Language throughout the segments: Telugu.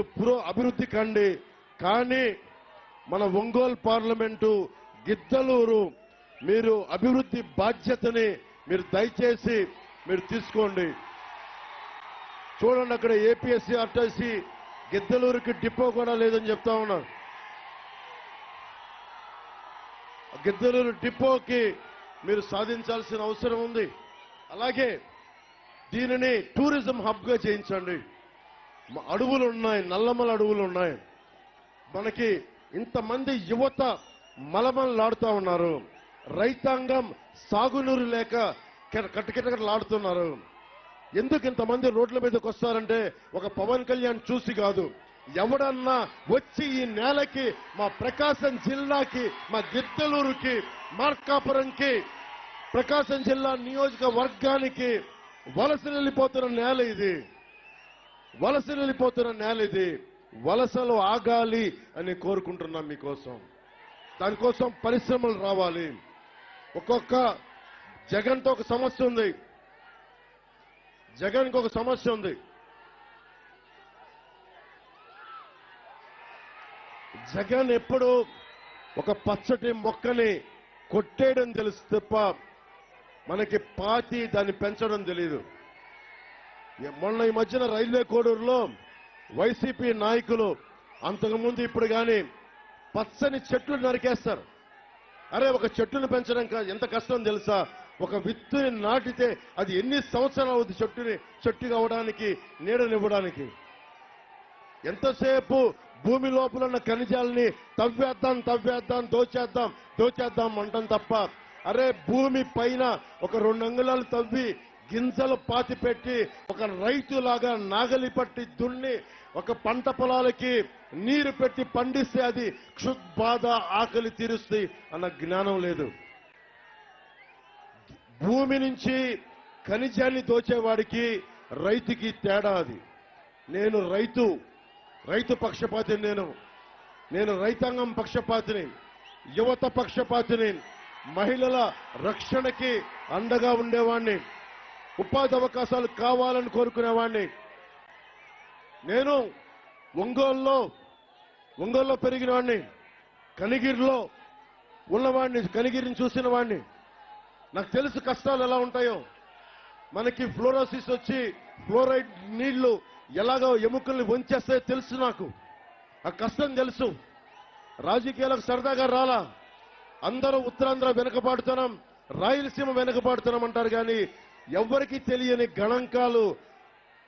పురో అభివృద్ధి కండి. కానీ మన ఒంగోలు పార్లమెంటు గిద్దలూరు మీరు అభివృద్ధి బాధ్యతని మీరు దయచేసి మీరు తీసుకోండి. చూడండి అక్కడ ఏపీఎస్సీ ఆర్టీసీ గిద్దలూరుకి డిపో కూడా లేదని చెప్తా ఉన్నారు గిద్దలూరు డిపోకి మీరు సాధించాల్సిన అవసరం ఉంది. అలాగే దీనిని టూరిజం హబ్గా చేయించండి. అడవులు ఉన్నాయి నల్లమల అడవులు ఉన్నాయి మనకి ఇంతమంది యువత మలమలాడుతూ ఉన్నారు. రైతాంగం సాగునీరు లేక కె- కట్టకిటకటలాడుతున్నారు ఎందుకు ఇంతమంది రోడ్ల మీదకి వస్తారంటే ఒక పవన్ కళ్యాణ్ చూసి కాదు. ఎవడన్నా వచ్చి ఈ నేలకి మా ప్రకాశం జిల్లాకి మా గిద్దలూరుకి మార్కాపురంకి ప్రకాశం జిల్లా నియోజకవర్గానికి వలస వెళ్ళిపోతున్న నేల ఇది. వలస వెళ్ళిపోతున్న నేల ఇది వలసలు ఆగాలి అని కోరుకుంటున్నాం మీకోసం. దానికోసం పరిశ్రమలు రావాలి. ఒక్కొక్క జగన్తో ఒక సమస్య ఉంది. జగన్కి ఒక సమస్య ఉంది. జగన్ ఎప్పుడు ఒక పచ్చటి మొక్కని కొట్టేయడం తెలుసు తప్ప మనకి పాతి దాన్ని పెంచడం తెలియదు మొన్న ఈ మధ్యన రైల్వే కోడూరులో వైసీపీ నాయకులు అంతకుముందు ఇప్పుడు కానీ పచ్చని చెట్లు నరికేస్తారు. అరే ఒక చెట్టును పెంచడం ఎంత కష్టం తెలుసా? ఒక విత్తుని నాటితే అది ఎన్ని సంవత్సరాలు అవుతుంది చెట్టుని చెట్టుగా అవడానికి నీడనివ్వడానికి? ఎంతసేపు భూమి లోపల ఉన్న ఖనిజాలని తవ్వేద్దాం తవ్వేద్దాం దోచేద్దాం దోచేద్దాం అంటాం తప్ప అరే భూమి పైన ఒక రెండు అంగుళాలు తవ్వి గింజలు పాతి పెట్టి ఒక రైతులాగా నాగలి పట్టి దున్ని ఒక పంట పొలాలకి నీరు పెట్టి పండిస్తే అది క్షుద్బాధ ఆకలి తీరుస్తుంది అన్న జ్ఞానం లేదు. భూమి నుంచి ఖనిజాన్ని దోచేవాడికి రైతుకి తేడా అది. నేను రైతు రైతు పక్షపాతిని నేను. నేను రైతాంగం పక్షపాతిని యువత పక్షపాతిని మహిళల రక్షణకి అండగా ఉండేవాణ్ణి. ఉపాధి అవకాశాలు కావాలని కోరుకునేవాడిని నేను ఒంగోలులో ఒంగోలులో పెరిగిన వాడిని కనిగిరిలో ఉన్నవాడిని కనిగిరిని చూసిన వాడిని నాకు తెలుసు కష్టాలు ఎలా ఉంటాయో. మనకి ఫ్లోరోసిస్ వచ్చి ఫ్లోరైడ్ నీళ్ళు ఎలాగో ఎముకల్ని వంచేస్తాయో తెలుసు నాకు. ఆ కష్టం తెలుసు. రాజకీయాలకు సరదాగా రాలా. అందరూ ఉత్తరాంధ్ర వెనుకబాడుతున్నాం రాయలసీమ వెనుకబాడుతున్నాం అంటారు కానీ ఎవ్వరికీ తెలియని గణాంకాలు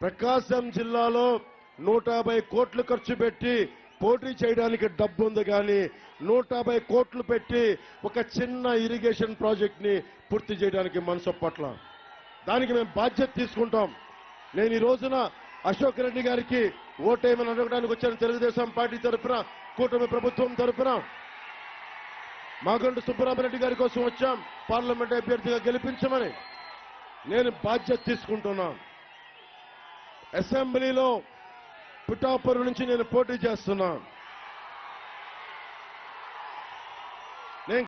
ప్రకాశం జిల్లాలో నూట యాభై కోట్లు ఖర్చు పెట్టి పోటీ చేయడానికి డబ్బు ఉంది కానీ నూట యాభై కోట్లు పెట్టి ఒక చిన్న ఇరిగేషన్ ప్రాజెక్ట్ని పూర్తి చేయడానికి మనసు పట్ల దానికి మేము బాధ్యత తీసుకుంటాం. నేను ఈ రోజున అశోక్ రెడ్డి గారికి ఓటేమని అడగడానికి వచ్చాను తెలుగుదేశం పార్టీ తరఫున కూటమి ప్రభుత్వం తరఫున. మాగండు సుబ్బరామరెడ్డి గారి కోసం వచ్చాం. పార్లమెంట్ అభ్యర్థిగా గెలిపించమని. నేను బాధ్యత తీసుకుంటున్నాను. అసెంబ్లీలో పుటాపూర్ నుంచి నేను పోటీ చేస్తున్నా